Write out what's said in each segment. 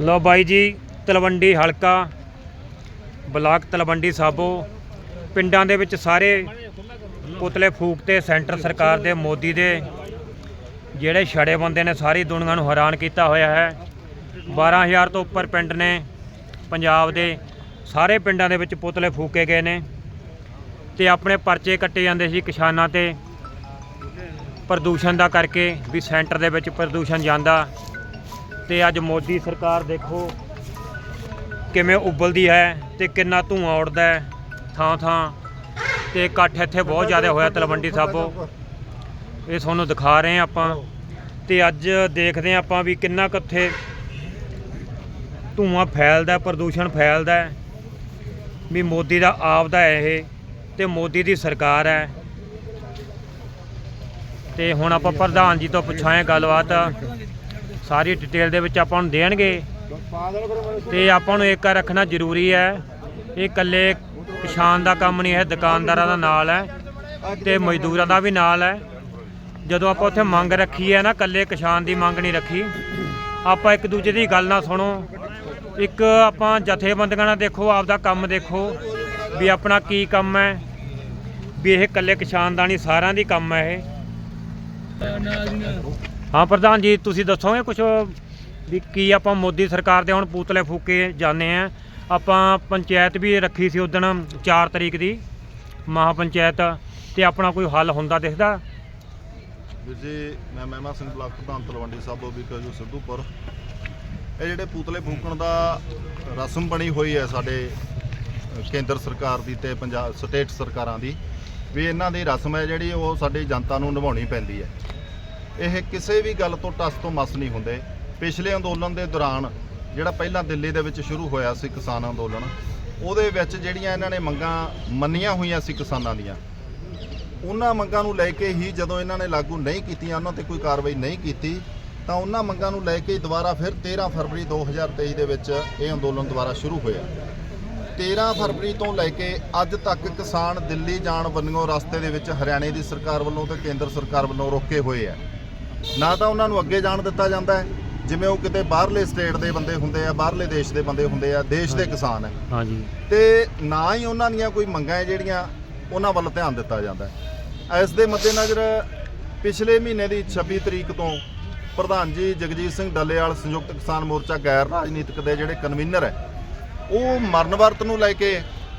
ਲਓ ਬਾਈ ਜੀ, ਤਲਵੰਡੀ ਹਲਕਾ, ਬਲਾਕ ਤਲਵੰਡੀ ਸਾਬੋ। ਪਿੰਡਾਂ ਦੇ ਵਿੱਚ ਸਾਰੇ ਪੁਤਲੇ ਫੂਕ ਤੇ ਸੈਂਟਰ ਸਰਕਾਰ ਦੇ, ਮੋਦੀ ਦੇ, ਜਿਹੜੇ ਛੜੇ ਬੰਦੇ ਨੇ ਸਾਰੀ ਦੁਨੀਆ ਨੂੰ ਹੈਰਾਨ ਕੀਤਾ ਹੋਇਆ ਹੈ। 12000 ਤੋਂ ਉੱਪਰ ਪਿੰਡ ਨੇ ਪੰਜਾਬ ਦੇ, ਸਾਰੇ ਪਿੰਡਾਂ ਦੇ ਵਿੱਚ ਪੁਤਲੇ ਫੂਕੇ ਗਏ ਨੇ ਤੇ ਆਪਣੇ ਪਰਚੇ ਕੱਟੇ ਜਾਂਦੇ ਸੀ ਕਿਸਾਨਾਂ ਤੇ। ਪ੍ਰਦੂਸ਼ਣ ਦਾ ਕਰਕੇ ਵੀ ਸੈਂਟਰ ਦੇ ਵਿੱਚ ਪ੍ਰਦੂਸ਼ਣ ਜਾਂਦਾ। ਤੇ ਅੱਜ ਮੋਦੀ ਸਰਕਾਰ ਦੇਖੋ ਕਿਵੇਂ ਉਬਲਦੀ ਹੈ ਤੇ ਕਿੰਨਾ ਧੂਆਂ ਉੱਡਦਾ ਹੈ ਥਾਂ ਥਾਂ ਤੇ ਇਕੱਠ ਇੱਥੇ ਬਹੁਤ ਜ਼ਿਆਦਾ ਹੋਇਆ ਤਲਵੰਡੀ ਸਾਬੋ। ਇਹ ਤੁਹਾਨੂੰ ਦਿਖਾ ਰਹੇ ਹਾਂ ਆਪਾਂ। ਤੇ ਅੱਜ ਦੇਖਦੇ ਹਾਂ ਆਪਾਂ ਵੀ ਕਿੰਨਾ ਕੁ ਉੱਥੇ ਧੂਆਂ ਫੈਲਦਾ ਪ੍ਰਦੂਸ਼ਣ ਫੈਲਦਾ ਵੀ ਮੋਦੀ ਦਾ ਆਪਦਾ ਹੈ ਇਹ ਤੇ ਮੋਦੀ ਦੀ ਸਰਕਾਰ ਹੈ। ਤੇ ਹੁਣ ਆਪਾਂ ਪ੍ਰਧਾਨ ਜੀ ਤੋਂ ਪੁੱਛਾਂਗੇ ਗੱਲਬਾਤ। ਸਾਰੀ ਡਿਟੇਲ ਦੇ ਵਿੱਚ ਆਪਾਂ ਨੂੰ ਦੇਣਗੇ। ਤੇ ਆਪਾਂ ਨੂੰ ਏਕਾ ਰੱਖਣਾ ਜ਼ਰੂਰੀ ਹੈ। ਇਹ ਇਕੱਲੇ ਕਿਸਾਨ ਦਾ ਕੰਮ ਨਹੀਂ ਹੈ, ਦੁਕਾਨਦਾਰਾਂ ਦਾ ਨਾਲ ਹੈ ਤੇ ਮਜ਼ਦੂਰਾਂ ਦਾ ਵੀ ਨਾਲ ਹੈ। ਜਦੋਂ ਆਪਾਂ ਉੱਥੇ ਮੰਗ ਰੱਖੀ ਹੈ ਨਾ, ਇਕੱਲੇ ਕਿਸਾਨ ਦੀ ਮੰਗ ਨਹੀਂ ਰੱਖੀ, ਆਪਾਂ ਇੱਕ ਦੂਜੇ ਦੀ ਗੱਲ ਨਾ ਸੁਣੋ। ਇੱਕ ਆਪਾਂ ਜਥੇਬੰਦੀਆਂ ਨਾਲ ਦੇਖੋ, ਆਪਦਾ ਕੰਮ ਦੇਖੋ ਵੀ ਆਪਣਾ ਕੀ ਕੰਮ ਹੈ। ਵੀ ਇਹ ਇਕੱਲੇ ਕਿਸਾਨ ਦਾ ਨਹੀਂ, ਸਾਰਿਆਂ ਦੀ ਕੰਮ ਹੈ ਇਹ। ਹਾਂ, ਪ੍ਰਧਾਨ ਜੀ, ਤੁਸੀਂ ਦੱਸੋਗੇ ਕੁਝ ਵੀ ਕੀ ਆਪਾਂ ਮੋਦੀ ਸਰਕਾਰ ਦੇ ਹੁਣ ਪੂਤਲੇ ਫੂਕੇ ਜਾਂਦੇ ਆ ਆਪਾਂ ਪੰਚਾਇਤ ਵੀ ਰੱਖੀ ਸੀ ਉਦੋਂ 4 ਤਰੀਕ ਦੀ ਮਹਾ ਪੰਚਾਇਤ ਤੇ ਆਪਣਾ ਕੋਈ ਹੱਲ ਹੁੰਦਾ ਦਿਖਦਾ? ਵੀਰ ਜੀ, ਮੈਂ ਮਹਿਮਾ ਸਿੰਘ ਬਲਾਕ ਪ੍ਰਧਾਨ ਤਲਵੰਡੀ ਸਾਬੋ ਵਿਕਾਜੂ ਸਿੱਧੂਪੁਰ। ਇਹ ਜਿਹੜੇ ਪੂਤਲੇ ਫੂਕਣ ਦਾ ਰਸਮ ਬਣੀ ਹੋਈ ਹੈ ਸਾਡੇ ਕੇਂਦਰ ਸਰਕਾਰ ਦੀ ਤੇ ਪੰਜਾਬ, ਸਟੇਟ ਸਰਕਾਰਾਂ ਦੀ, ਵੀ ਇਹਨਾਂ ਦੀ ਰਸਮ ਹੈ ਜਿਹੜੀ ਉਹ ਸਾਡੀ ਜਨਤਾ ਨੂੰ ਨਿਭਾਉਣੀ ਪੈਂਦੀ ਹੈ। ਇਹ ਕਿਸੇ ਵੀ ਗੱਲ ਤੋਂ ਟਸ ਤੋਂ ਮਸ ਨਹੀਂ ਹੁੰਦੇ। ਪਿਛਲੇ ਅੰਦੋਲਨ ਦੇ ਦੌਰਾਨ ਜਿਹੜਾ ਪਹਿਲਾਂ ਦਿੱਲੀ ਦੇ ਵਿੱਚ ਸ਼ੁਰੂ ਹੋਇਆ ਸੀ ਕਿਸਾਨ ਅੰਦੋਲਨ, ਉਹਦੇ ਵਿੱਚ ਜਿਹੜੀਆਂ ਇਹਨਾਂ ਨੇ ਮੰਗਾਂ ਮੰਨੀਆਂ ਹੋਈਆਂ ਸੀ ਕਿਸਾਨਾਂ ਦੀਆਂ, ਉਹਨਾਂ ਮੰਗਾਂ ਨੂੰ ਲੈ ਕੇ ਹੀ ਜਦੋਂ ਇਹਨਾਂ ਨੇ ਲਾਗੂ ਨਹੀਂ ਕੀਤੀਆਂ, ਉਹਨਾਂ ਤੇ ਕੋਈ ਕਾਰਵਾਈ ਨਹੀਂ ਕੀਤੀ, ਤਾਂ ਉਹਨਾਂ ਮੰਗਾਂ ਨੂੰ ਲੈ ਕੇ ਦੁਬਾਰਾ ਫਿਰ 13 ਫਰਵਰੀ 2023 ਦੇ ਵਿੱਚ ਇਹ ਅੰਦੋਲਨ ਦੁਬਾਰਾ ਸ਼ੁਰੂ ਹੋਇਆ। 13 ਫਰਵਰੀ ਤੋਂ ਲੈ ਕੇ ਅੱਜ ਤੱਕ ਕਿਸਾਨ ਦਿੱਲੀ ਜਾਣ ਵੱਲੋਂ ਰਸਤੇ ਦੇ ਵਿੱਚ ਹਰਿਆਣੇ ਦੀ ਸਰਕਾਰ ਵੱਲੋਂ ਤੇ ਕੇਂਦਰ ਸਰਕਾਰ ਵੱਲੋਂ ਰੋਕੇ ਹੋਏ ਆ। ਨਾ ਤਾਂ ਉਹਨਾਂ ਨੂੰ ਅੱਗੇ ਜਾਣ ਦਿੱਤਾ ਜਾਂਦਾ ਹੈ। ਜਿਵੇਂ ਉਹ ਕਿਤੇ ਬਾਹਰਲੇ ਸਟੇਟ ਦੇ ਬੰਦੇ ਹੁੰਦੇ ਆ ਬਾਹਰਲੇ ਦੇਸ਼ ਦੇ ਬੰਦੇ ਹੁੰਦੇ ਆ ਦੇਸ਼ ਦੇ ਕਿਸਾਨ ਹੈ। ਹਾਂਜੀ। ਤੇ ਨਾ ਹੀ ਉਹਨਾਂ ਦੀਆਂ ਕੋਈ ਮੰਗਾਂ ਹੈ ਜਿਹੜੀਆਂ ਉਹਨਾਂ ਵੱਲ ਧਿਆਨ ਦਿੱਤਾ ਜਾਂਦਾ ਹੈ। ਇਸ ਦੇ ਮੱਦੇਨਜ਼ਰ ਪਿਛਲੇ ਮਹੀਨੇ ਦੀ 26 ਤਰੀਕ ਤੋਂ ਪ੍ਰਧਾਨ ਜੀ ਜਗਜੀਤ ਸਿੰਘ ਡੱਲੇਵਾਲ ਸੰਯੁਕਤ ਕਿਸਾਨ ਮੋਰਚਾ ਗੈਰ ਰਾਜਨੀਤਿਕ ਦੇ ਜਿਹੜੇ ਕਨਵੀਨਰ ਹੈ ਉਹ ਮਰਨ ਵਰਤ ਨੂੰ ਲੈ ਕੇ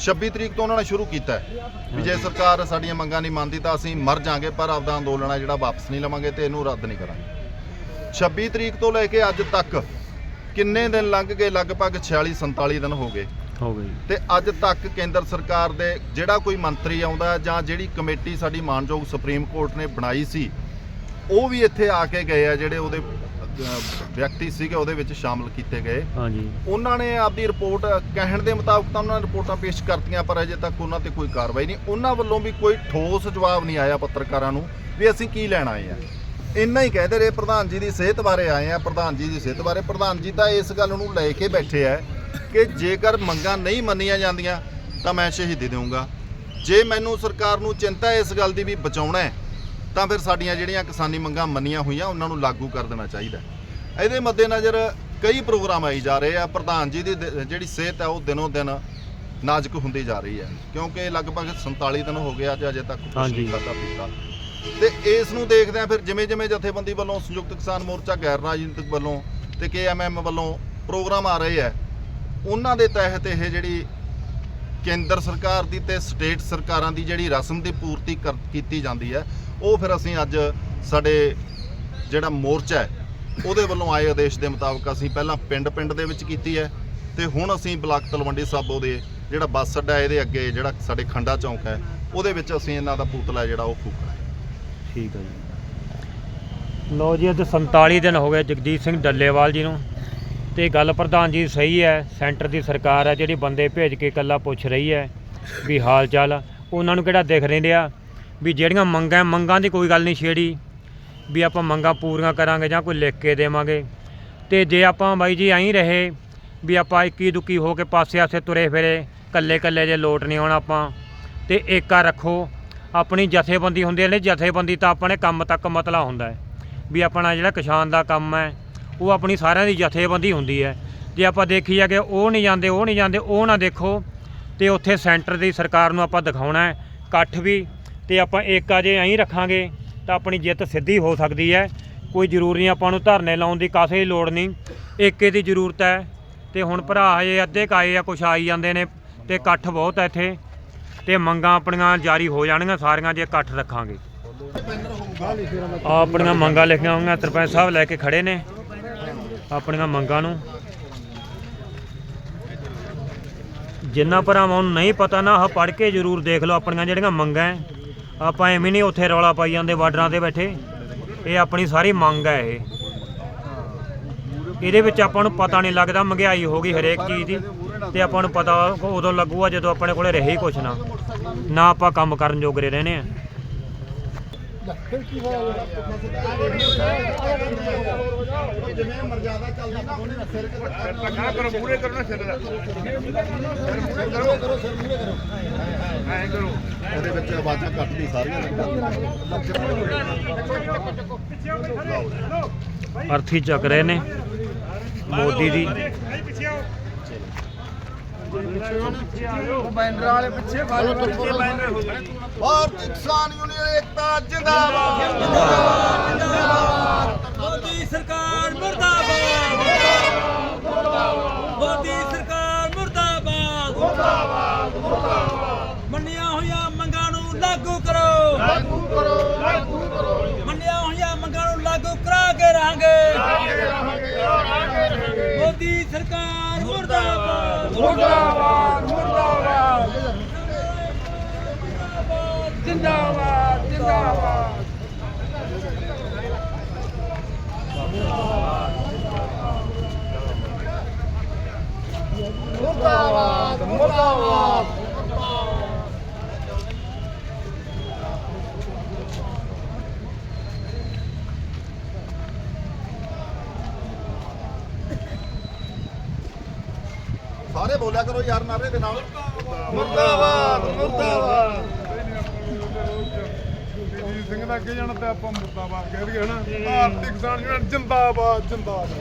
26 ਤਰੀਕ ਤੋਂ ਉਹਨਾਂ ਨੇ ਸ਼ੁਰੂ ਕੀਤਾ ਹੈ। ਵੀ ਜੇ ਸਰਕਾਰ ਸਾਡੀਆਂ ਮੰਗਾਂ ਨਹੀਂ ਮੰਨਦੀ ਤਾਂ ਅਸੀਂ ਮਰ ਜਾਾਂਗੇ ਪਰ ਆਪਦਾ ਅੰਦੋਲਨ ਹੈ ਜਿਹੜਾ ਵਾਪਸ ਨਹੀਂ ਲਵਾਂਗੇ ਤੇ ਇਹਨੂੰ ਰੱਦ ਨਹੀਂ ਕਰਾਂਗੇ। 26 ਤਰੀਕ ਤੋਂ ਲੈ ਕੇ ਅੱਜ ਤੱਕ ਕਿੰਨੇ ਦਿਨ ਲੰਘ ਗਏ? ਲਗਭਗ 46 47 ਦਿਨ ਹੋ ਗਏ। ਹੋ ਗਈ ਤੇ ਅੱਜ ਤੱਕ ਕੇਂਦਰ ਸਰਕਾਰ ਦੇ ਜਿਹੜਾ ਕੋਈ ਮੰਤਰੀ ਆਉਂਦਾ ਜਾਂ ਜਿਹੜੀ ਕਮੇਟੀ ਸਾਡੀ ਮਾਨਯੋਗ ਸੁਪਰੀਮ ਕੋਰਟ ਨੇ ਬਣਾਈ ਸੀ ਉਹ ਵੀ ਇੱਥੇ ਆ ਕੇ ਗਏ ਆ ਜਿਹੜੇ ਉਹਦੇ ਵਿਅਕਤੀ ਸੀਗੇ ਉਹਦੇ ਵਿੱਚ ਸ਼ਾਮਲ ਕੀਤੇ ਗਏ। ਹਾਂਜੀ। ਉਹਨਾਂ ਨੇ ਆਪਦੀ ਰਿਪੋਰਟ ਕਹਿਣ ਦੇ ਮੁਤਾਬਕ ਤਾਂ ਉਹਨਾਂ ਨੇ ਰਿਪੋਰਟਾਂ ਪੇਸ਼ ਕਰਤੀਆਂ ਪਰ ਅਜੇ ਤੱਕ ਉਹਨਾਂ ਤੇ ਕੋਈ ਕਾਰਵਾਈ ਨਹੀਂ। ਉਹਨਾਂ ਵੱਲੋਂ ਵੀ ਕੋਈ ਠੋਸ ਜਵਾਬ ਨਹੀਂ ਆਇਆ ਪੱਤਰਕਾਰਾਂ ਨੂੰ ਵੀ ਅਸੀਂ ਕੀ ਲੈਣ ਆਏ ਆ। ਇੰਨਾ ਹੀ ਕਹਿੰਦੇ ਰਹੇ ਪ੍ਰਧਾਨ ਜੀ ਦੀ ਸਿਹਤ ਬਾਰੇ ਆਏ ਆ ਪ੍ਰਧਾਨ ਜੀ ਦੀ ਸਿਹਤ ਬਾਰੇ। ਪ੍ਰਧਾਨ ਜੀ ਤਾਂ ਇਸ ਗੱਲ ਨੂੰ ਲੈ ਕੇ ਬੈਠੇ ਆ ਕਿ ਜੇਕਰ ਮੰਗਾਂ ਨਹੀਂ ਮੰਨੀਆਂ ਜਾਂਦੀਆਂ ਤਾਂ ਮੈਂ ਸ਼ਹੀਦੀ ਦੇਵਾਂਗਾ ਜੇ ਮੈਨੂੰ ਸਰਕਾਰ ਨੂੰ ਚਿੰਤਾ ਇਸ ਗੱਲ ਦੀ ਵੀ ਬਚਾਉਣਾ ਹੈ ਤਾਂ ਫਿਰ ਸਾਡੀਆਂ ਜਿਹੜੀਆਂ ਕਿਸਾਨੀ ਮੰਗਾਂ ਮੰਨੀਆਂ ਹੋਈਆਂ ਉਹਨਾਂ ਨੂੰ ਲਾਗੂ ਕਰ ਦੇਣਾ ਚਾਹੀਦਾ। ਇਹਦੇ ਮੱਦੇਨਜ਼ਰ ਕਈ ਪ੍ਰੋਗਰਾਮ ਆਈ ਜਾ ਰਹੇ ਆ ਪ੍ਰਧਾਨ ਜੀ ਦੀ ਜਿਹੜੀ ਸਿਹਤ ਹੈ ਉਹ ਦਿਨੋਂ ਦਿਨ ਨਾਜ਼ੁਕ ਹੁੰਦੀ ਜਾ ਰਹੀ ਹੈ ਕਿਉਂਕਿ ਲਗਭਗ 47 ਦਿਨ ਹੋ ਗਿਆ ਤੇ ਅਜੇ ਤੱਕ ਹਾਂਜੀ। ਨਹੀਂ ਖਾਧਾ ਪੀਤਾ ਤੇ ਇਸ ਨੂੰ ਦੇਖਦੇ ਆ ਫਿਰ ਜਿਵੇਂ ਜਿਵੇਂ ਜਥੇਬੰਦੀ ਵੱਲੋਂ ਸੰਯੁਕਤ ਕਿਸਾਨ ਮੋਰਚਾ ਗੈਰ ਰਾਜਨੀਤਿਕ ਵੱਲੋਂ ਤੇ ਕੇਐਮਐਮ ਵੱਲੋਂ ਪ੍ਰੋਗਰਾਮ ਆ ਰਹੇ ਆ ਉਹਨਾਂ ਦੇ ਤਹਿਤ ਇਹ ਜਿਹੜੀ ਕੇਂਦਰ ਸਰਕਾਰ ਦੀ ਤੇ ਸਟੇਟ ਸਰਕਾਰਾਂ ਦੀ ਜਿਹੜੀ ਰਸਮ ਦੀ ਪੂਰਤੀ ਕੀਤੀ ਜਾਂਦੀ ਹੈ ਉਹ ਫਿਰ ਅਸੀਂ ਅੱਜ ਸਾਡੇ ਜਿਹੜਾ ਮੋਰਚਾ ਹੈ ਉਹਦੇ ਵੱਲੋਂ ਆਏ ਆਦੇਸ਼ ਦੇ ਮੁਤਾਬਕ ਅਸੀਂ ਪਹਿਲਾਂ ਪਿੰਡ-ਪਿੰਡ ਦੇ ਵਿੱਚ ਕੀਤੀ ਹੈ ਤੇ ਹੁਣ ਅਸੀਂ ਬਲਾਕ ਤਲਵੰਡੀ ਸਾਬੋ ਦੇ ਜਿਹੜਾ ਬੱਸ ਅੱਡਾ ਇਹਦੇ ਅੱਗੇ ਜਿਹੜਾ ਸਾਡੇ ਖੰਡਾ ਚੌਂਕ ਹੈ ਉਹਦੇ ਵਿੱਚ ਅਸੀਂ ਇਹਨਾਂ ਦਾ ਪੁਤਲਾ ਜਿਹੜਾ ਉਹ ਫੂਕਣਾ ਹੈ ਠੀਕ ਹੈ ਜੀ। ਲੋ ਜੀ ਅੱਜ 47 ਦਿਨ ਹੋ ਗਏ ਜਗਜੀਤ ਸਿੰਘ ਡੱਲੇਵਾਲ ਜੀ ਨੂੰ ਤੇ ਗੱਲ ਪ੍ਰਧਾਨ ਜੀ ਸਹੀ ਹੈ ਸੈਂਟਰ ਦੀ ਸਰਕਾਰ ਹੈ ਜਿਹੜੀ ਬੰਦੇ ਭੇਜ ਕੇ ਇਕੱਲਾ ਪੁੱਛ ਰਹੀ ਹੈ ਵੀ ਹਾਲ ਚਾਲ ਉਹਨਾਂ ਨੂੰ ਕਿਹੜਾ ਦਿਖ ਰਹੇ ਆ? ਵੀ ਜਿਹੜੀਆਂ ਮੰਗਾਂ ਮੰਗਾਂ ਦੀ ਕੋਈ ਗੱਲ ਨਹੀਂ ਛੇੜੀ, ਵੀ ਆਪਾਂ ਮੰਗਾਂ ਪੂਰੀਆਂ ਕਰਾਂਗੇ ਜਾਂ ਕੋਈ ਲਿਖ ਕੇ ਦੇਵਾਂਗੇ। ਤੇ ਜੇ ਆਪਾਂ ਬਾਈ ਜੀ ਐਂ ਰਹੇ ਵੀ ਆਪਾਂ ਇੱਕੀ ਦੁੱਕੀ ਹੋ ਕੇ ਪਾਸੇ ਆਸੇ ਤੁਰੇ ਫਿਰੇ, ਕੱਲੇ ਕੱਲੇ ਜੇ ਲੋਟ ਨਹੀਂ ਆਉਣਾ ਆਪਾਂ, ਤੇ ਏਕਾ ਰੱਖੋ, ਆਪਣੀ ਜਥੇਬੰਦੀ ਹੁੰਦੀ ਹੈ ਨੇ, ਜਥੇਬੰਦੀ ਤਾਂ ਆਪਣੇ ਕੰਮ ਤੱਕ ਮਤਲਾ ਹੁੰਦਾ ਹੈ। ਵੀ ਆਪਣਾ ਜਿਹੜਾ ਕਿਸਾਨ ਦਾ ਕੰਮ ਹੈ, ਉਹ ਆਪਣੀ ਸਾਰਿਆਂ ਦੀ ਜਥੇਬੰਦੀ ਹੁੰਦੀ ਹੈ। ਜੇ ਆਪਾਂ ਦੇਖੀ ਜਾ ਕਿ ਉਹ ਨਹੀਂ ਜਾਂਦੇ, ਉਹ ਨਹੀਂ ਜਾਂਦੇ, ਉਹ ਨਾ ਦੇਖੋ, ਤੇ ਉੱਥੇ ਸੈਂਟਰ ਦੀ ਸਰਕਾਰ ਨੂੰ ਆਪਾਂ ਦਿਖਾਉਣਾ ਹੈ, ਇਕੱਠ ਵੀ ਤੇ ਆਪਾਂ ਏਕਾ ਜੇ ਐਂ ਰੱਖਾਂਗੇ ਤਾਂ ਆਪਣੀ ਜਿੱਤ ਸਿੱਧੀ ਹੋ ਸਕਦੀ ਹੈ। ਕੋਈ ਜ਼ਰੂਰੀ ਨਹੀਂ ਆਪਾਂ ਨੂੰ ਧਰਨੇ ਲਾਉਣ ਦੀ ਕਾਸੇ ਦੀ ਲੋੜ ਨਹੀਂ। ਏਕੇ ਦੀ ਜ਼ਰੂਰਤ ਹੈ ਤੇ ਹੁਣ ਭਰਾ ਹਜੇ ਅੱਧੇ ਕਾਏ ਆ, ਕੁਛ ਆਈ ਜਾਂਦੇ ਨੇ ਤੇ ਇਕੱਠ ਬਹੁਤ ਹੈ ਇੱਥੇ। ਤੇ ਮੰਗਾਂ ਆਪਣੀਆਂ ਜਾਰੀ ਹੋ ਜਾਣਗੀਆਂ ਸਾਰੀਆਂ ਜੇ ਇਕੱਠ ਰੱਖਾਂਗੇ। ਆਹ ਆਪਣੀਆਂ ਮੰਗਾਂ ਲਿਖੀਆਂ ਹੋਈਆਂ, ਸਰਪੰਚ ਸਾਹਿਬ ਲੈ ਕੇ ਖੜੇ ਨੇ ਆਪਣੀਆਂ ਮੰਗਾਂ ਨੂੰ। ਜਿੰਨਾ ਭਰਾਵਾਂ ਨੂੰ ਨਹੀਂ ਪਤਾ ਨਾ, ਆਹ ਪੜ੍ਹ ਕੇ ਜ਼ਰੂਰ ਦੇਖ ਲਓ ਆਪਣੀਆਂ ਜਿਹੜੀਆਂ ਮੰਗਾਂ ਹੈ। ਆਪਾਂ ਐਵੇਂ ਨਹੀਂ ਉੱਥੇ ਰੌਲਾ ਪਾਈ ਜਾਂਦੇ, ਬਾਰਡਰਾਂ ਤੇ ਬੈਠੇ। ਇਹ ਆਪਣੀ ਸਾਰੀ ਮੰਗ ਹੈ ਇਹ। ਇਹਦੇ ਵਿੱਚ ਆਪਾਂ ਨੂੰ ਪਤਾ ਨਹੀਂ ਲੱਗਦਾ, ਮਹਿੰਗਾਈ ਹੋ ਗਈ ਹਰੇਕ ਚੀਜ਼ ਦੀ, ਤੇ ਆਪਾਂ ਨੂੰ ਪਤਾ ਉਦੋਂ ਲੱਗੂਗਾ ਜਦੋਂ ਆਪਣੇ ਕੋਲੇ ਰਹੇ ਹੀ ਕੁਛ ਨਾ। ਨਾ ਆਪਾਂ ਕੰਮ ਕਰਨ ਜੋਗਰੇ ਰਹਨੇ ਆ ਜਿਵੇਂ ਮਰਜ਼ਾਦਾ ਚੱਲਦੀ ਨਾ ਉਹਨੇ ਸਿਰ ਪੱਖਾ ਕਰੋ ਮੂਰੇ ਕਰੋ ਨਾ ਸਿਰ ਦਾ ਸਿਰ ਕਰੋ ਕਰੋ ਸਿਰ ਮੂਰੇ ਕਰੋ ਐਂ ਕਰੋ ਉਹਦੇ ਵਿੱਚ ਆਵਾਜ਼ਾਂ ਕੱਟਦੀ ਸਾਰੀਆਂ ਅਰਥੀ ਚੱਕ ਰਹੇ ਨੇ। ਮੋਦੀ ਦੀ ਪਿੱਛੇ ਬਾਲੋ ਬੈਨਰ ਹੋ ਗਏ ਭਾਰਤੀ ਕਿਸਾਨ ਯੂਨੀਅਨ ਏਕਤਾ ਜਿੰਦਾਬਾਦ। ਮੋਦੀ ਸਰਕਾਰ ਮੁਰਦਾਬਾਦ। ਮੁਰਦਾਬਾਦ ਮੁਰਦਾਬਾਦ ਮੁਰਦਾਬਾਦ ਜਿੰਦਾਬਾਦ ਜਿੰਦਾਬਾਦ ਮੁਰਦਾਬਾਦ ਮੁਰਦਾਬਾਦ ਸਾਰੇ ਬੋਲਿਆ ਕਰੋ ਯਾਰ ਨਾਰੇ ਦੇ ਨਾਲ। ਮੁਰਦਾਬਾਦ ਮੁਰਦਾਬਾਦ। ਜੀ ਸਿੰਘ ਦਾ ਅੱਗੇ ਜਾਣਾ ਤੇ ਆਪਾਂ ਮੁਰਦਾਬਾਦ ਕਹਿ ਦਈਏ ਹਨਾ? ਭਾਰਤੀ ਕਿਸਾਨ ਯੂਨੀਅਨ ਜਿੰਦਾਬਾਦ ਜਿੰਦਾਬਾਦ।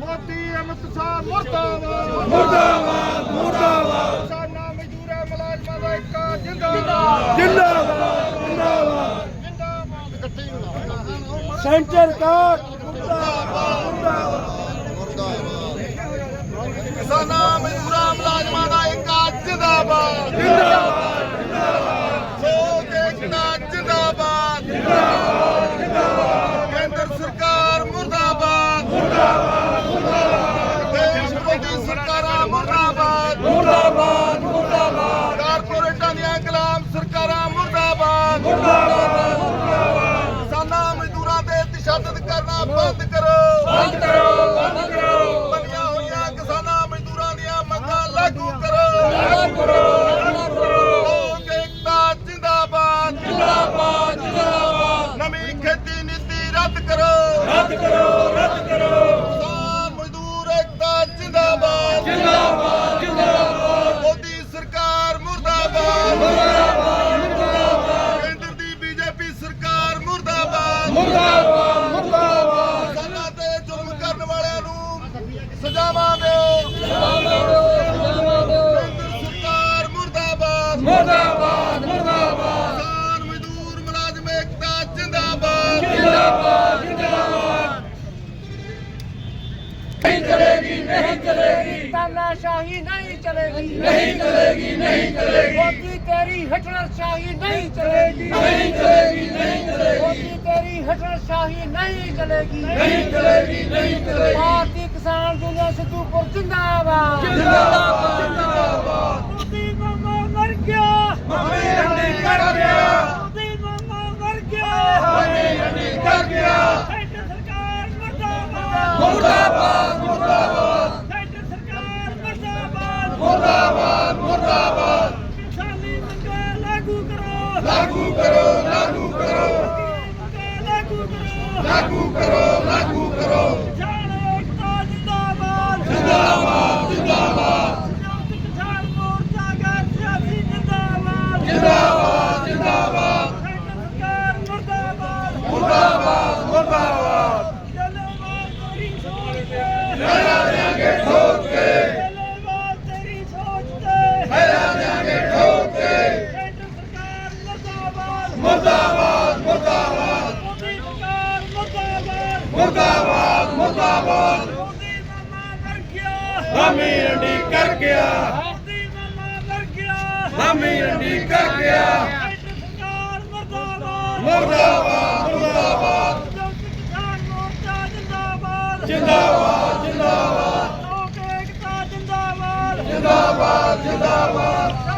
ਮੋਦੀ ਅਮਿਤ ਸ਼ਾਹ ਮੁਰਦਾਬਾਦ ਮੁਰਦਾਬਾਦ ਮੁਰਦਾਬਾਦ ਕਿਸਾਨਾਂ ਮਜ਼ਦੂਰਾਂ ਮੁਲਾਜ਼ਮਾਂ ਦਾ ਇੱਕ ਜਿੰਦਾਬਾਦ। ਜਿੰਦਾਬਾਦ। ਜਿੰਦਾਬਾਦ ਜਿੰਦਾਬਾਦ ਸੈਂਟਰ ਕਾ ਕਿਸਾਨਾਂ ਮਜ਼ਦੂਰਾਂ ਮੁਲਾਜ਼ਮਾਂ ਦਾ ਇੱਕ ਜਿੰਦਾਬਾਦ। ਜਿੰਦਾਬਾਦ। ਤਾਨਾਸ਼ਾਹੀ ਨਹੀਂ ਚਲੇਗੀ। ਨਹੀਂ ਚਲੇਗੀ ਨਹੀਂ ਚਲੇਗੀ। ਮੋਦੀ ਤੇਰੀ ਹਟਲਰਸ਼ਾਹੀ ਨਹੀਂ ਚਲੇਗੀ। ਨਹੀਂ ਚਲੇਗੀ ਨਹੀਂ ਚਲੇਗੀ। ਮੋਦੀ ਤੇਰੀ ਹਟਲਰਸ਼ਾਹੀ ਨਹੀਂ ਚਲੇਗੀ। ਨਹੀਂ ਚਲੇਗੀ ਨਹੀਂ ਚਲੇਗੀ। ਭਾਰਤੀ ਕਿਸਾਨ ਦੁਨੀਆ ਸਿੱਧੂਪੁਰ ਜਿੰਦਾਬਾਦ। ਜਿੰਦਾਬਾਦ ਜਿੰਦਾਬਾਦ। ਮੋਦੀ ਮਾਮਾ ਮਰ ਗਿਆ। ਮੰਮੀ ਰੰਡੀ ਕਰ ਗਿਆ। ਮੋਦੀ ਮਾਮਾ ਮਰ ਗਿਆ। ਮੰਮੀ ਰੰਡੀ ਕਰ ਗਿਆ। ਸਰਕਾਰ ਮਰਦਾਬਾਦ ਮੁਰਦਾਬਾਦ। ਮੁਰਦਾਬਾਦ ਮੁਰਦਾਬਾਦ। ਸ਼ਾਮੀ ਮੰਗੇ ਲਾਗੂ ਕਰੋ ਲਾਗੂ ਕਰੋ ਲਾਗੂ ਕਰੋ ਲਾਗੂ ਕਰੋ। ਲਾਗੂ ਕਰੋ ਲਾਗੂ ਕਰੋ। ਕਰ ਗਿਆ। ਸਾਡੀ ਮੱਲਾ ਮਰ ਗਿਆ। ਮਾਮੀ ਰੰਡੀ ਕਰ ਗਿਆ। ਸਰਕਾਰ ਮਰਦਾਬਾਦ। ਮਰਦਾਬਾਦ ਮਰਦਾਬਾਦ। ਕਿਸਾਨ ਮੋਰਚਾ ਜਿੰਦਾਬਾਦ। ਜਿੰਦਾਬਾਦ ਜਿੰਦਾਬਾਦ। ਲੋਕ ਏਕਤਾ ਜਿੰਦਾਬਾਦ। ਜਿੰਦਾਬਾਦ ਜਿੰਦਾਬਾਦ।